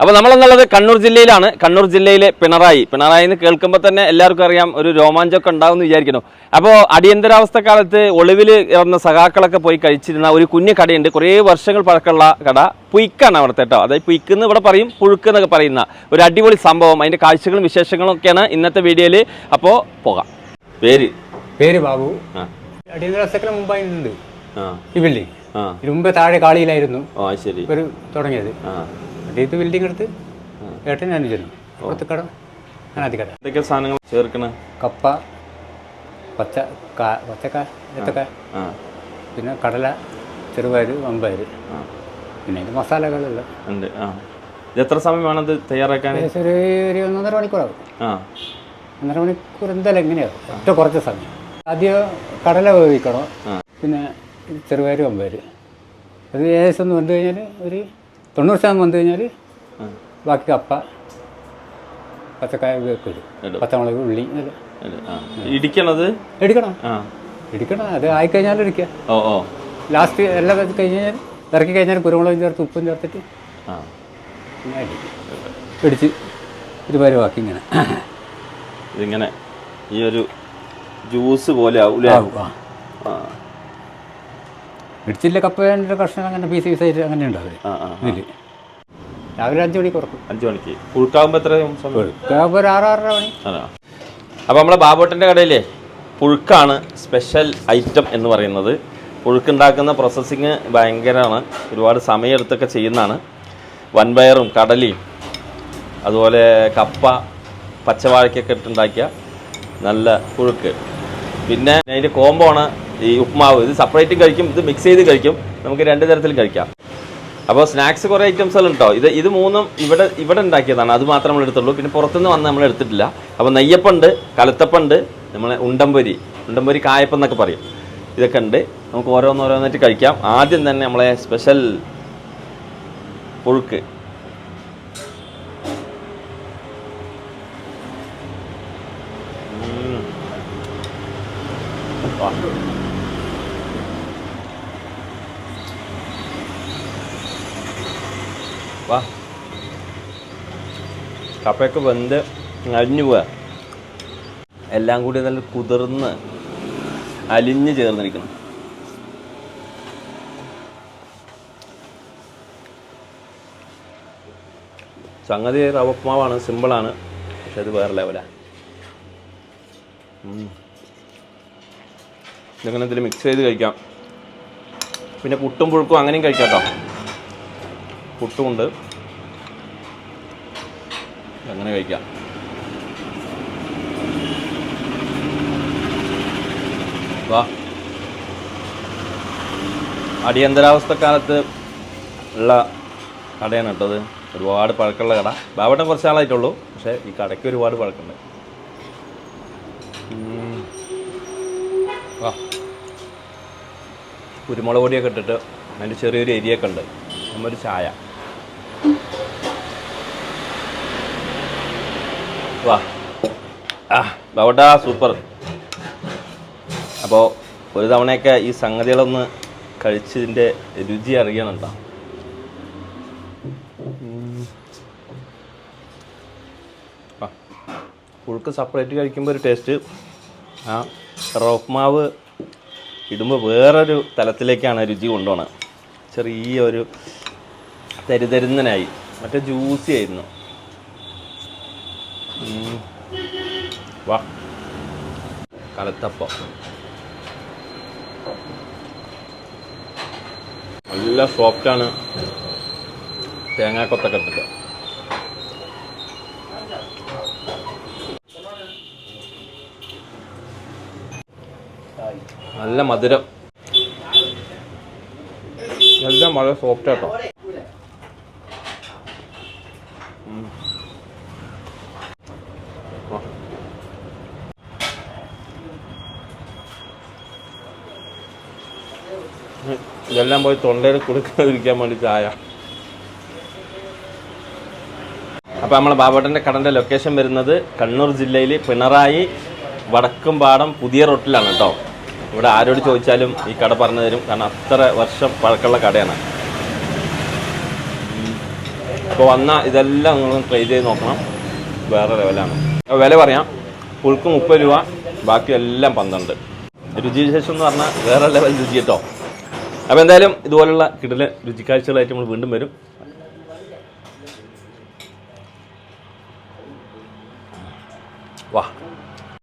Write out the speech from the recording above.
അപ്പോൾ നമ്മളെന്നുള്ളത് കണ്ണൂർ ജില്ലയിലാണ്. കണ്ണൂർ ജില്ലയിലെ പിണറായി. പിണറായി എന്ന് കേൾക്കുമ്പോൾ തന്നെ എല്ലാവർക്കും അറിയാം ഒരു രോമാഞ്ചമൊക്കെ ഉണ്ടാവും വിചാരിക്കുന്നു. അപ്പോൾ അടിയന്തരാവസ്ഥ കാലത്ത് ഒളിവിൽ ഇറന്ന സഖാക്കളൊക്കെ പോയി കഴിച്ചിരുന്ന ഒരു കുഞ്ഞു കടയുണ്ട്. കുറേ വർഷങ്ങൾ പഴക്കമുള്ള കട. പുയ്ക്കാണ് അവിടുത്തെ കേട്ടോ അതായത് പുയ്ക്ക് എന്ന് ഇവിടെ പറയും പുഴുക്ക് എന്നൊക്കെ പറയുന്ന ഒരു അടിപൊളി സംഭവം. അതിന്റെ കാഴ്ചകളും വിശേഷങ്ങളും ഒക്കെയാണ് ഇന്നത്തെ വീഡിയോയിൽ അപ്പോൾ പോകാം. പേര്? പേര് ബാബു. അടിയന്തരാവസ്ഥ അടിയന്തരാവസ്ഥക്ക് മുമ്പായിട്ടുണ്ട് ഇതിനു മുമ്പ് താഴെ കാളിയിലായിരുന്നു. ഒരു തുടങ്ങിയത്. ഇത് ബിൽഡിംഗ് എടുത്ത്? ഏട്ടൻ ഞാൻ ചെന്നു പുറത്ത് കട. എന്തൊക്കെ സാധനങ്ങൾ ചേർക്കണേ? കപ്പ പച്ച കാ പച്ചക്ക ഏത്തക്ക പിന്നെ കടല ചെറുപയർ വമ്പയർ പിന്നെ ഇത് മസാലകളെല്ലാം ഉണ്ട്. ആ. ഇത് എത്ര സമയം വേണം ഇത് തയ്യാറാക്കാൻ? ഒരു ഒരു ഒന്നര മണിക്കൂറാവും. ആ. ഒന്നര മണിക്കൂർ എന്തായാലും എങ്ങനെയാവും? ഏറ്റവും കുറച്ച് സമയം. ആദ്യം കടല വേവിക്കണം. പിന്നെ ചെറുപയർ വമ്പയർ അത് ഏകദേശം ഒന്ന് വന്നു കഴിഞ്ഞാൽ ഒരു തൊണ്ണൂറ് ശതമാനം വന്നു കഴിഞ്ഞാൽ. ബാക്കി കപ്പ പച്ചക്കായ ഒക്കെ ഇടും. പച്ചമുളക് ഉള്ളി. ഇടിക്കണത്? എടുക്കണം ഇടിക്കണം. എടുക്കണം അത് ആയിക്കഴിഞ്ഞാൽ എടുക്കുക ഓ ഓ. ലാസ്റ്റ് എല്ലാം കഴിഞ്ഞാൽ ഇറക്കി കഴിഞ്ഞാൽ കുരുമുളകും ചേർത്ത് ഉപ്പും ചേർത്തിട്ട് പിടിച്ച് ഇതുവരെ ബാക്കി ഇങ്ങനെ. ഇതിങ്ങനെ ഈ ഒരു ജ്യൂസ് പോലെ ആവും ആവും ആ. ഇടിച്ചില്ല കപ്പേന്റെ കഷ്ണം അങ്ങനെ പീസ് പീസായിട്ട് അങ്ങനെ ഉണ്ടാവും ആ ആ ഇതിൽ രാവിലെ അഞ്ച് മണിക്ക് ഉറക്കും. അഞ്ചു മണിക്ക്. പുഴുക്കാവുമ്പോൾ എത്ര ഇപ്പോൾ ഒരു ആറാറര മണി. അപ്പോൾ നമ്മുടെ ബാബോട്ടന്റെ കടയിലെ പുഴുക്കാണ് സ്പെഷ്യൽ ഐറ്റം എന്ന് പറയുന്നത്. പുഴുക്കുണ്ടാക്കുന്ന പ്രോസസ്സിങ് ഭയങ്കരമാണ്. ഒരുപാട് സമയമെടുത്തൊക്കെ ചെയ്യുന്നതാണ്. വൻപയറും കടലയും അതുപോലെ കപ്പ പച്ചവാഴയ്ക്കൊക്കെ ഇട്ടുണ്ടാക്കിയ നല്ല പുഴുക്ക്. പിന്നെ അതിന്റെ കോംബോ ആണ് ഈ ഉപ്മാവ്. ഇത് സെപ്പറേറ്റും കഴിക്കും ഇത് മിക്സ് ചെയ്ത് കഴിക്കും. നമുക്ക് രണ്ട് തരത്തിൽ കഴിക്കാം. അപ്പോൾ സ്നാക്സ് കുറേ ഐറ്റംസ് എല്ലാം ഉണ്ടോ? ഇത് ഇത് മൂന്നും ഇവിടെ ഇവിടെ ഉണ്ടാക്കിയതാണ്. അത് മാത്രം നമ്മൾ എടുത്തുള്ളൂ. പിന്നെ പുറത്തുനിന്ന് വന്ന് നമ്മൾ എടുത്തിട്ടില്ല. അപ്പോൾ നെയ്യപ്പുണ്ട് കലുത്തപ്പുണ്ട് നമ്മൾ ഉണ്ടംപൊരി ഉണ്ടംപൊരി കായപ്പം എന്നൊക്കെ പറയും. ഇതൊക്കെ ഉണ്ട്. നമുക്ക് ഓരോന്നോരോന്നായിട്ട് കഴിക്കാം. ആദ്യം തന്നെ നമ്മളെ സ്പെഷ്യൽ പുഴുക്ക്. വാ. കപ്പയൊക്കെ വെന്ത് അലിഞ്ഞു പോവാ. എല്ലാം കൂടി നല്ല കുതിർന്ന് അലിഞ്ഞ് ചേർന്നിരിക്കണം. സംഗതി റവപ്മാവാണ് സിമ്പിളാണ് പക്ഷെ അത് വേറെ ലെവലാണ് ഇതങ്ങനെ ഇതിൽ മിക്സ് ചെയ്ത് കഴിക്കാം. പിന്നെ പുട്ടും പുഴുക്കും അങ്ങനെയും കഴിക്കാം കേട്ടോ. പുട്ടുമുണ്ട് അങ്ങനെ കഴിക്കാം. വാ. അടിയന്തരാവസ്ഥക്കാലത്ത് ഉള്ള കടയാണ് കേട്ടത് ഒരുപാട് പഴക്കമുള്ള കട. ബാബട്ടം കുറച്ച് ആളായിട്ടുള്ളൂ പക്ഷേ ഈ കടയ്ക്ക് ഒരുപാട് പഴക്കമുണ്ട്. വാ കുരുമുളക് പൊടിയൊക്കെ ഇട്ടിട്ട് അതിന്റെ ചെറിയൊരു എരിയൊക്കെ ഉണ്ട്. നമ്മൊരു ചായ. വാ. ആ സൂപ്പർ. അപ്പോൾ ഒരു തവണയൊക്കെ ഈ സംഗതികളൊന്ന് കഴിച്ചതിന്റെ രുചി അറിയണം കേട്ടോ ആ. പുഴുക്ക് സെപ്പറേറ്റ് കഴിക്കുമ്പോൾ ഒരു ടേസ്റ്റ് ആ റോഫ് മാവ് ഇടുമ്പോൾ വേറൊരു തലത്തിലേക്കാണ് രുചി കൊണ്ടുപോണത് ചെറിയ ഒരു തരുതരുന്നനായി. മറ്റേ ജ്യൂസി ആയിരുന്നു. വാ. കലത്തപ്പം. നല്ല സോഫ്റ്റാണ് തേങ്ങാക്കൊത്തൊക്കെ ഇട്ടിട്ട്. നല്ല മധുരം. എല്ലാം വളരെ സോഫ്റ്റ് ആട്ടോ. ഇതെല്ലാം പോയി തൊണ്ടയിൽ കൊടുക്കാതിരിക്കാൻ വേണ്ടി ചായ. അപ്പോൾ നമ്മളെ ബാബേട്ടന്റെ കടന്റെ ലൊക്കേഷൻ വരുന്നത് കണ്ണൂർ ജില്ലയിൽ പിണറായി വടക്കുംപാടം പുതിയ റോട്ടിലാണ് കേട്ടോ ഇവിടെ ആരോട് ചോദിച്ചാലും ഈ കട പറഞ്ഞു തരും. കാരണം അത്ര വർഷം പഴക്കമുള്ള കടയാണ്. അപ്പോൾ വന്ന ഇതെല്ലാം നിങ്ങൾ ട്രൈ ചെയ്ത് നോക്കണം. വേറെ ലെവലാണ് വില പറയാം. പുഴുക്ക് മുപ്പത് രൂപ ബാക്കി എല്ലാം പന്ത്രണ്ട്. രുചി വിശേഷം എന്ന് പറഞ്ഞാൽ വേറെ ലെവൽ രുചി കേട്ടോ. അപ്പോൾ എന്തായാലും ഇതുപോലുള്ള കിടല രുചിക്കാഴ്ചകളായിട്ട് നമ്മൾ വീണ്ടും വരും. വാ.